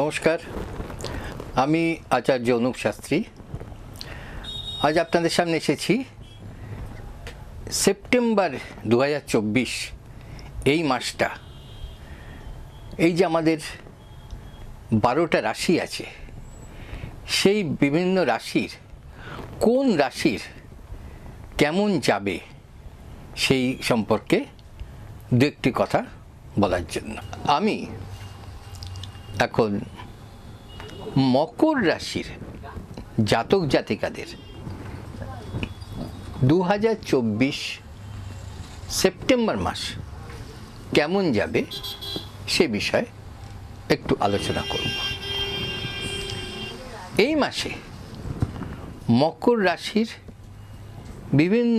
নমস্কার। আমি আচার্য অনুপ শাস্ত্রী। আজ আপনাদের সামনে এসেছি সেপ্টেম্বর দু হাজার চব্বিশ, এই মাসটা। এই যে আমাদের বারোটা রাশি আছে, সেই বিভিন্ন রাশির কোন রাশির কেমন যাবে সেই সম্পর্কে দু একটি কথা বলার জন্য। আমি এখন মকর রাশির জাতক জাতিকাদের দু হাজার চব্বিশ সেপ্টেম্বর মাস কেমন যাবে সে বিষয়ে একটু আলোচনা করব। এই মাসে মকর রাশির বিভিন্ন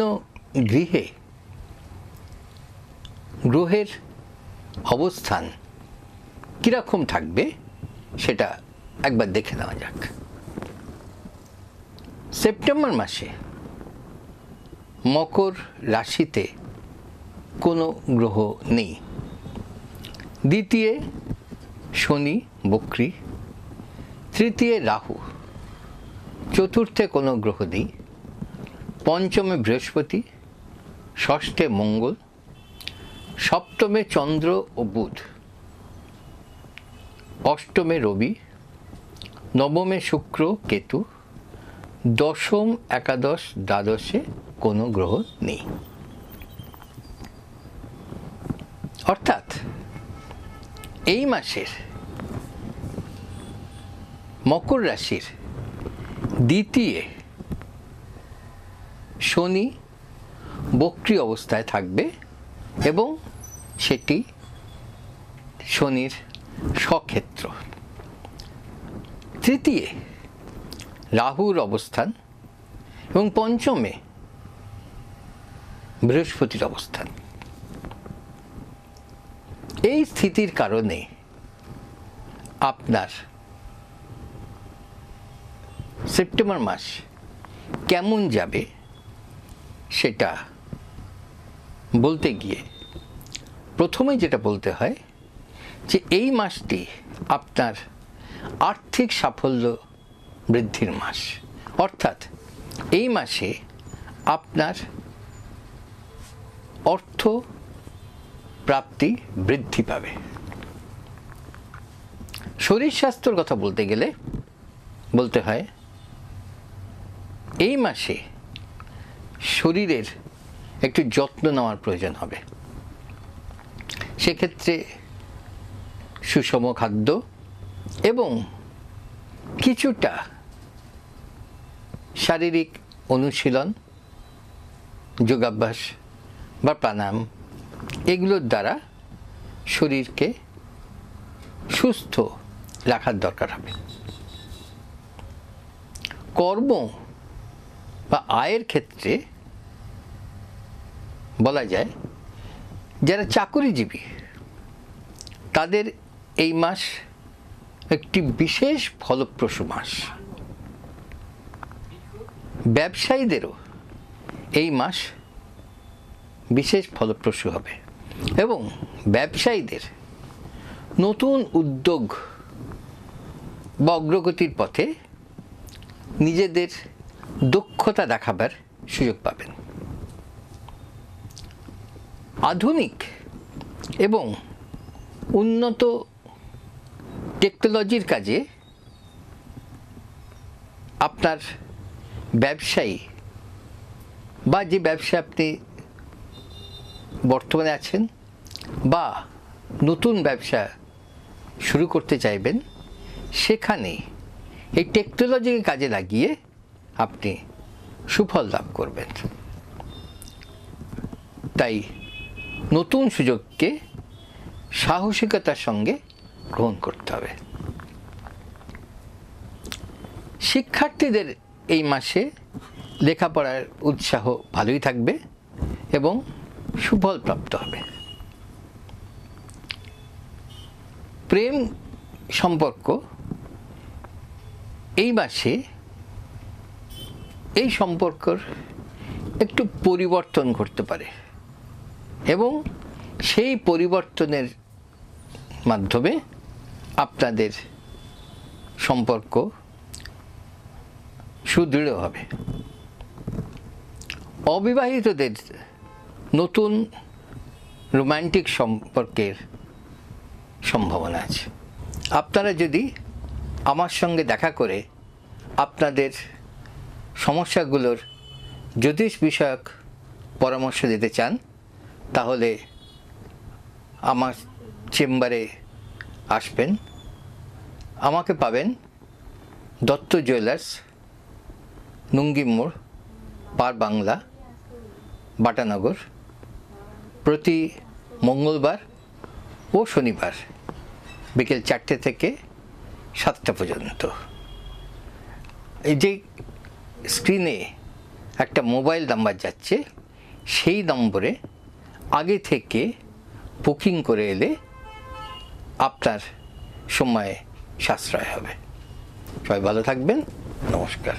গৃহে গ্রহের অবস্থান কীরকম থাকবে সেটা একবার দেখে নেওয়া যাক। সেপ্টেম্বর মাসে মকর রাশিতে কোনো গ্রহ নেই। দ্বিতীয় শনি বক্রি, তৃতীয় রাহু, চতুর্থে কোনো গ্রহ নেই, পঞ্চমে বৃহস্পতি, ষষ্ঠে মঙ্গল, সপ্তমে চন্দ্র ও বুধ। অষ্টমে রবি, নবমে শুক্র কেতু, দশম একাদশ দ্বাদশে কোনো গ্রহ নেই। অর্থাৎ এই মাসের মকর রাশির দ্বিতীয় শনি বক্রি অবস্থায় থাকবে এবং সেটি শনির স্বক্ষেত্র। তৃতীয়, রাহুর অবস্থান এবং পঞ্চমে, বৃহস্পতির অবস্থান। এই স্থিতির কারণে আপনার সেপ্টেম্বর মাস কেমন যাবে সেটা বলতে গিয়ে প্রথমে যেটা বলতে হয় যে এই মাসটি আপনার আর্থিক সাফল্য বৃদ্ধির মাস। অর্থাৎ এই মাসে আপনার অর্থ প্রাপ্তি বৃদ্ধি পাবে। শরীর স্বাস্থ্যর কথা বলতে গেলে বলতে হয়, এই মাসে শরীরের একটু যত্ন নেওয়ার প্রয়োজন হবে। সেক্ষেত্রে সুষম খাদ্য এবং কিছুটা শারীরিক অনুশীলন, যোগাভ্যাস বা প্রাণায়াম, এগুলোর দ্বারা শরীরকে সুস্থ রাখার দরকার হবে। কর্ম বা আয়ের ক্ষেত্রে বলা যায়, যারা চাকুরিজীবী, তাদের এই মাস একটি বিশেষ ফলপ্রসূ মাস। ব্যবসায়ীদেরও এই মাস বিশেষ ফলপ্রসূ হবে এবং ব্যবসায়ীদের নতুন উদ্যোগ বা অগ্রগতির পথে নিজেদের দক্ষতা দেখাবার সুযোগ পাবেন। আধুনিক এবং উন্নত টেকনোলজির কাজে আপনার ব্যবসায়ী বা যে ব্যবসা আপনি বর্তমানে আছেন বা নতুন ব্যবসা শুরু করতে চাইবেন, সেখানে এই টেকনোলজিকে কাজে লাগিয়ে আপনি সুফল লাভ করবেন। তাই নতুন সুযোগকে সাহসিকতার সঙ্গে গ্রহণ করতে হবে। শিক্ষার্থীদের এই মাসে লেখাপড়ার উৎসাহ ভালোই থাকবে এবং সুফল প্রাপ্ত হবে। প্রেম সম্পর্ক এই মাসে এই সম্পর্কর একটু পরিবর্তন ঘটতে পারে এবং সেই পরিবর্তনের মাধ্যমে আপনাদের সম্পর্ক সুদৃঢ় হবে। অবিবাহিতদের নতুন রোমান্টিক সম্পর্কের সম্ভাবনা আছে। আপনারা যদি আমার সঙ্গে দেখা করে আপনাদের সমস্যাগুলোর জ্যোতিষ বিষয়ক পরামর্শ দিতে চান, তাহলে আমার চেম্বারে আসবেন, আমাকে পাবেন দত্ত জুয়েলার্স নুঙ্গি মোড়, পার বাংলা, বাটানগর, প্রতি মঙ্গলবার ও শনিবার বিকেল চারটে থেকে সাতটা পর্যন্ত। এই যে স্ক্রিনে একটা মোবাইল নাম্বার যাচ্ছে, সেই নম্বরে আগে থেকে বুকিং করে এলে আপনার সময়ে সাশ্রয় হবে। সবাই ভালো থাকবেন নমস্কার।